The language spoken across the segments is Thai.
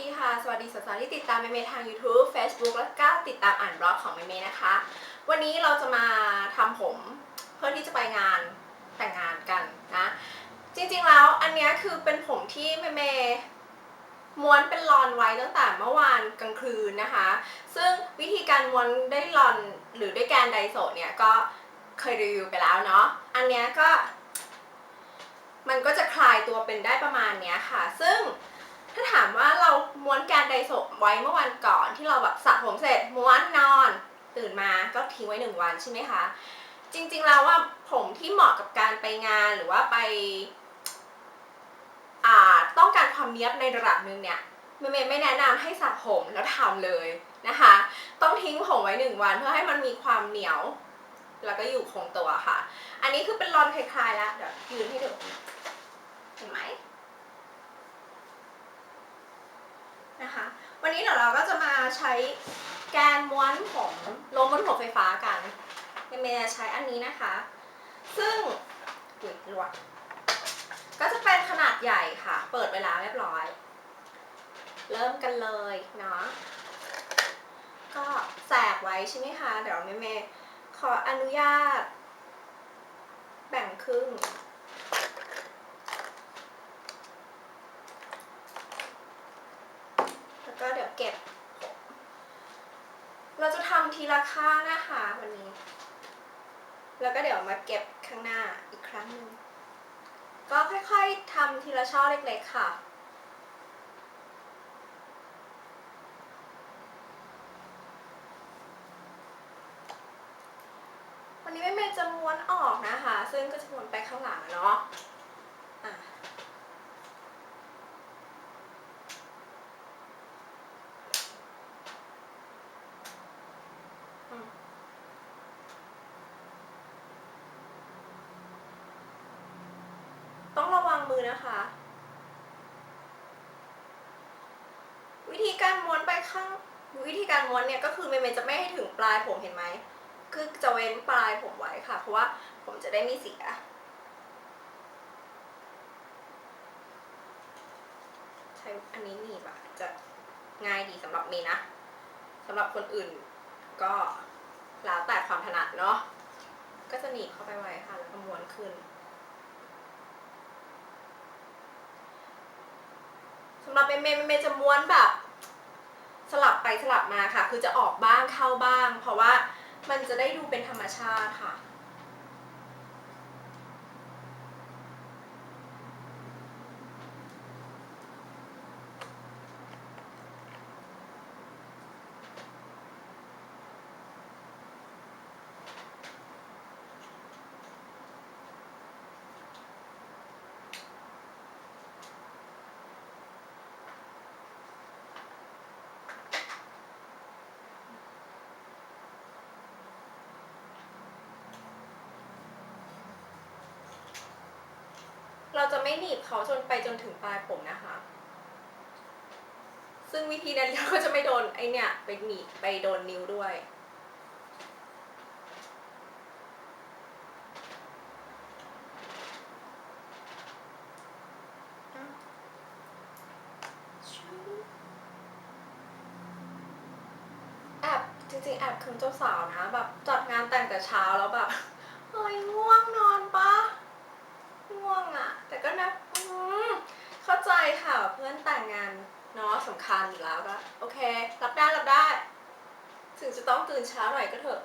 ดีค่ะ สวัสดีสาวๆที่ติดตามเมย์เมทาง YouTube Facebook แล้วก็ติดตามอ่านบล็อกของเมย์เมนะคะ วันนี้เราจะมาทำผมเพื่อที่จะไปงานแต่งงานกันนะ จริงๆแล้วอันเนี้ยคือเป็นผมที่เมย์เมม้วนเป็นลอนไว้ตั้งแต่เมื่อวานกลางคืนนะคะ ซึ่งวิธีการม้วนได้ลอนหรือด้วยแกนไดโซเนี่ยก็เคยรีวิวไปแล้วเนาะ อันเนี้ยก็ มันก็จะคลายตัวเป็นได้ประมาณเนี้ยค่ะ ซึ่ง ถ้าถามว่าเราม้วนแกนไดโซไว้เมื่อวันก่อนที่เราแบบสระผมเสร็จม้วนนอน ตื่นมาก็ทิ้งไว้หนึ่งวันใช่ไหมคะ จริงๆแล้วว่าผมที่เหมาะกับการไปงานหรือว่าไปอ่าต้องการความเนี้ยบในระดับหนึ่งเนี่ยเมย์ไม่แนะนำให้สระผมแล้วทำเลยนะคะ ต้องทิ้งผมไว้หนึ่งวันเพื่อให้มันมีความเหนียว แล้วก็อยู่คงตัวค่ะ อันนี้คือเป็นรอนคลายๆแล้วเดี๋ยวยืนให้ดูเห็นไหมนะคะ วันนี้เดี๋ยวเราก็จะมาใช้แกนม้วนผมลงบนผมไฟฟ้ากันเมย์จะใช้อันนี้นะคะ ซึ่งอุ๊ยลวกก็จะเป็นขนาดใหญ่ค่ะ เปิดเวลาเรียบร้อย เริ่มกันเลยเนาะ ก็แสกไว้ใช่ไหมคะ เดี๋ยวเมย์ขออนุญาต แบ่งครึ่ง แล้วก็เดี๋ยวเก็บผมเราจะ ทีละข้างนะคะวันนี้ แล้วก็เดี๋ยวมาเก็บข้างหน้าอีกครั้งหนึ่งก็ค่อยๆทำทีละช่อเล็กๆค่ะวันนี้แม่เมย์จะม้วนออกนะคะ ซึ่งก็จะม้วนไปข้างหลังเนาะอะอืม ต้อ งระวังมือนะคะ วิธีการม้วนไปข้าง วิธีการม้วนเนี่ยก็คือเมย์เมย์จะไม่ให้ถึงปลายผมเห็นไหม คือจะเว้นปลายผมไว้ค่ะ เพราะว่าผมจะได้ไม่เสียใช้อันนี้หนีบอะจะง่ายดีสำหรับเมย์นะสำหรับคนอื่นก็แล้วแต่ความถนัดเนาะก็จะหนีบเข้าไปไว้ค่ะ แล้วก็ม้วนขึ้น มาเมย์เมเมจะม้วนแบบ สลับไปสลับมาค่ะ คือจะออกบ้างเข้าบ้าง เพราะว่ามันจะได้ดูเป็นธรรมชาติค่ะ เราจะไม่หนีบเขาจนไปจนถึงปลายผมนะคะ ซึ่งวิธีนั้นเราก็จะไม่โดนไอเนี่ยไปหนีบไปโดนนิ้วด้วยแอบจริงๆแอบคืนเจ้าสาวนะแบบจัดงานแต่งแต่เช้าแล้วแบบเฮ้ยง่วงนอนปะง่วงอะแต่ก็นะอืม เข้าใจค่ะ เพื่อนแต่งงานเนาะสำคัญอยู่แล้วก็โอเค รับได้รับได้ ถึงจะต้องตื่นเช้าหน่อยก็เถอะ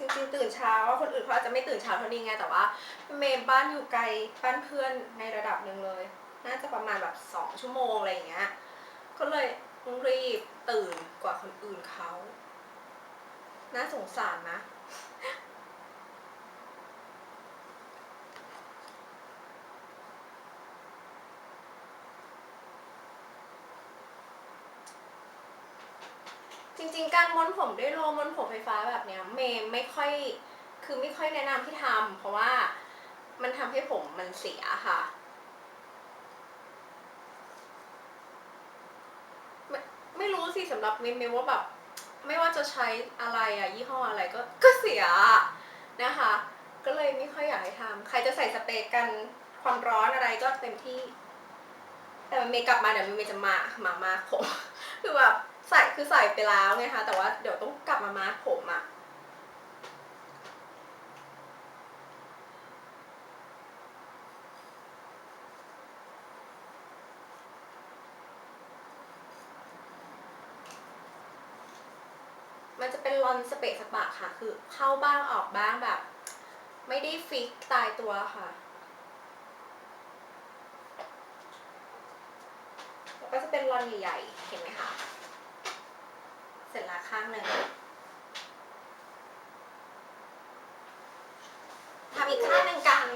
จริงๆตื่นเช้า คนอื่นเขาอาจจะไม่ตื่นเช้าเท่านี้ไงแต่ว่า เมย์บ้านอยู่ไกลบ้านเพื่อนในระดับหนึ่งเลย น่าจะประมาณแบบสองชั่วโมงอะไรอย่างเงี้ย ก็เลยรีบตื่นกว่าคนอื่นเขา น่าสงสารนะ จริงๆ การม้วนผมด้วยโลม้วนผมไฟฟ้าแบบเนี้ยเมย์ไม่ค่อยคือไม่ค่อยแนะนำที่ทำเพราะว่ามันทำให้ผมมันเสียค่ะ ไม่ไม่รู้สิสำหรับเมย์เมย์ว่าแบบ ไม่ว่าจะใช้อะไรอะยี่ห้ออะไรก็ก็เสียอะนะคะ ก็เลยไม่ค่อยอยากให้ทำใครจะใส่สเปรย์กันความร้อนอะไรก็เต็มที่ แต่เมย์กลับมาเดี๋ยวเมย์จะมามามาผม คือแบบ ใส่คือใส่ไปแล้วไงคะแต่ว่าเดี๋ยวต้องกลับมามาผมอะมันจะเป็นรอนสเปะสปะค่ะ คือเข้าบ้างออกบ้างแบบ ไม่ได้ฟิกตายตัวค่ะแล้วก็จะเป็นรอนใหญ่ๆ เห็นไหมคะ เสร็จล้วข้างหนึ่งทำอีกข้างหนึ่งกัน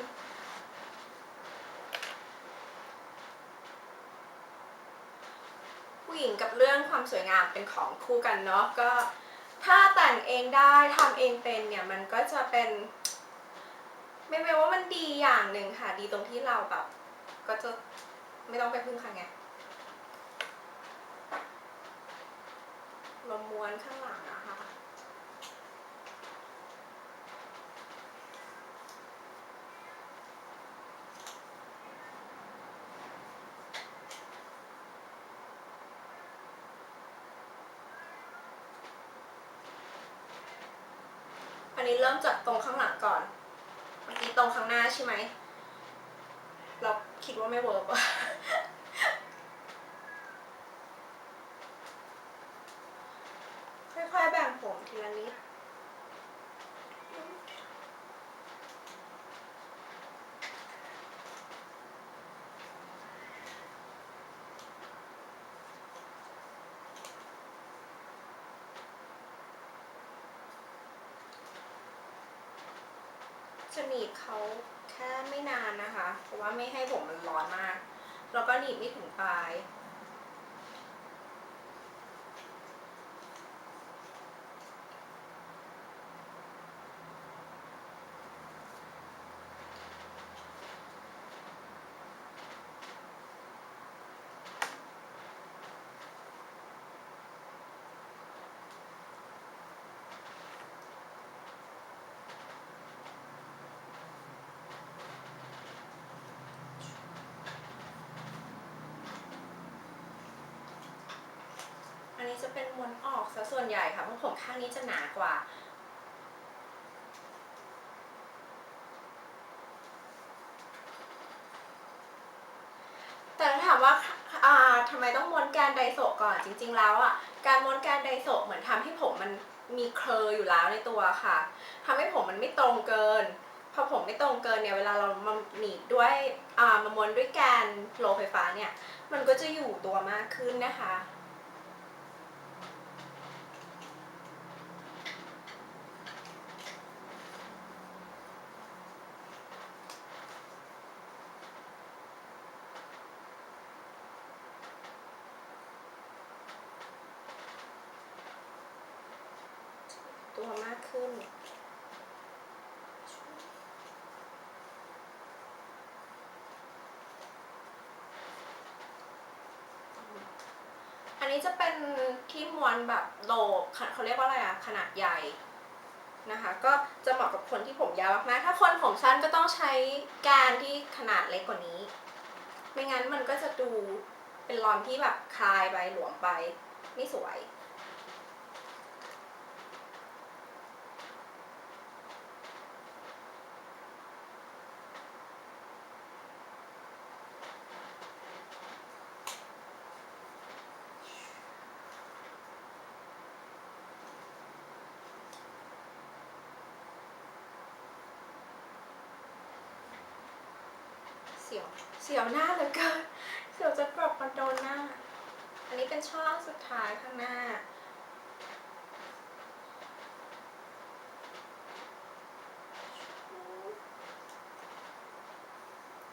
ผู้หญิงกับเรื่องความสวยงามเป็นของคู่กันเนาะก็ถ้าแต่งเองได้ทำเองเป็นเนี่ยมันก็จะเป็น ไม่ไม่ว่ามันดีอย่างหนึ่งค่ะ ดีตรงที่เราแบบ ก็จะไม่ต้องไปพึ่งใครไง ลมม้วนข้างหลังนะคะอันนี้เริ่มจากตรงข้างหลังก่อน เมื่อกี้ตรงข้างหน้าใช่ไหม เราคิดว่าไม่เวิร์กว่ะ ค่อยๆแบ่งผม ทีละนิดจะหนีบเขาแค่ไม่นานนะคะ เพราะว่าไม่ให้ผมมันร้อนมาก แล้วก็หนีบไม่ถึงปลาย นี้จะเป็นม้วนออกซะส่วนใหญ่ค่ะเพราะผมข้างนี้จะหนากว่า แต่ถามว่าอ่าทำไมต้องม้วนแกนไดโซก่อนจริง ๆ แล้วอะการม้วนแกนไดโซเหมือนทำให้ผมมันมีเคลออยู่แล้วในตัวค่ะทำให้ผมมันไม่ตรงเกินพอผมไม่ตรงเกินเนี่ยเวลาเรามาหนีด้วยอ่ามาม้วนด้วยแกนโลไฟฟ้าเนี่ย มันก็จะอยู่ตัวมากขึ้นนะคะ ตัวมากขึ้น อันนี้จะเป็นที่ม้วนแบบโลเขาเรียกว่าอะไรอะขนาดใหญ่นะคะ ก็จะเหมาะกับคนที่ผมยาวมากๆถ้าคนผมสั้นก็ต้องใช้แกนที่ขนาดเล็กกว่านี้ ไม่งั้นมันก็จะดูเป็นรอนที่แบบคลายไปหลวมไปไม่สวย เสียวเสียวหน้าเหลือเกินเสียวจะกรบมาโดนหน้า อันนี้เป็นช่องสุดท้ายข้างหน้า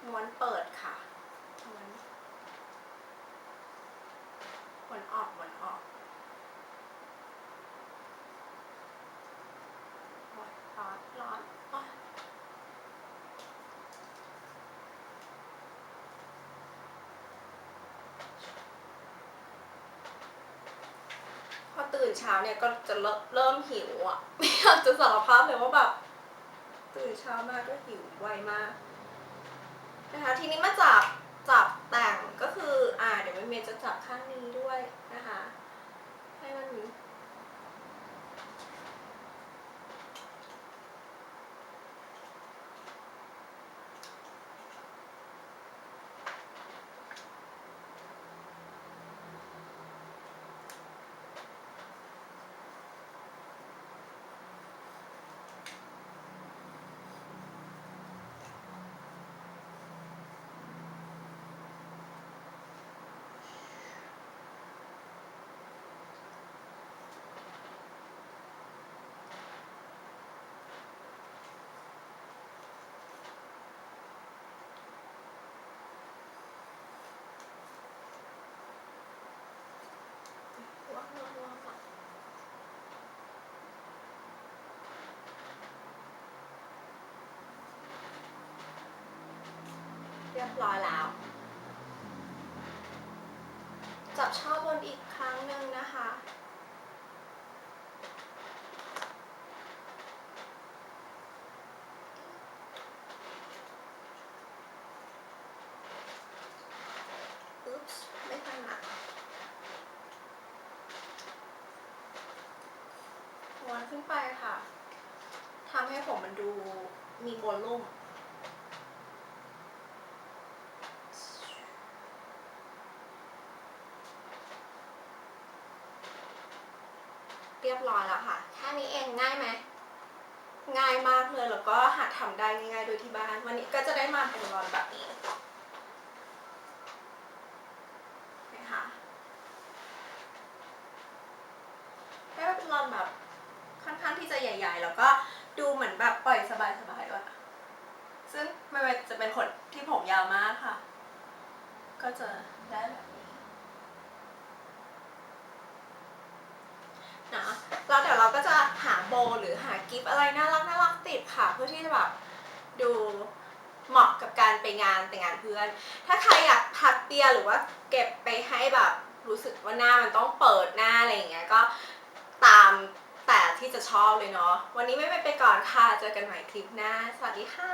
ม้วนเปิดค่ะ ม้วนม้วนออกม้วนออกโอ๊ยร้อนร้อนโอ๊ย นเช้าเนี่ยก็จะเริ่มหิวอะไม่อยากจะสารภาพเลยว่าแบบตื่นเช้ามาก็หิวไวมากนะคะทีนี้มาจับจับแต่งก็คืออ่าเดี๋ยวเมย์จะจับข้างนี้ด้วยนะคะ ให้มัน ว้าวว้าวว้าวเรียบร้อยแล้ว จับช่อบนอีกครั้งหนึ่งนะคะ อุ๊ปส์ไม่ถนัดม้วนขึ้นไปค่ะทำให้ผมมันดูมีโวลุ่ม เรียบร้อยแล้วค่ะ แค่นี้เองง่ายไหมง่ายมากเลยแล้วก็หัดทำได้ง่ายๆโดยที่บ้าน วันนี้ก็จะได้มาเป็นรอนแบบนี้นะคะได้เป็นรอนแบบค่อนข้างที่จะใหญ่ๆ แล้วก็ดูเหมือนแบบปล่อยสบายๆด้วยซึ่งไม่ว่าจะเป็นคนที่ผมยาวมากค่ะ ก็จะได้แบบนี้ นะแล้วเดี๋ยวเราก็จะหาโบว์หรือหา กิฟต์อะไรน่ารักน่ารักติดค่ะ เพื่อที่จะแบบดูเหมาะกับการไปงานแต่งงานเพื่อน ถ้าใครอยากพักเปียหรือว่าเก็บไปให้แบบรู้สึกว่าหน้ามันต้องเปิดหน้าอะไรอย่างเงี้ยก็ตามแต่ที่จะชอบเลยเนาะวันนี้ไม่ไปไปก่อนค่ะ เจอกันใหม่คลิปหน้า สวัสดีค่ะ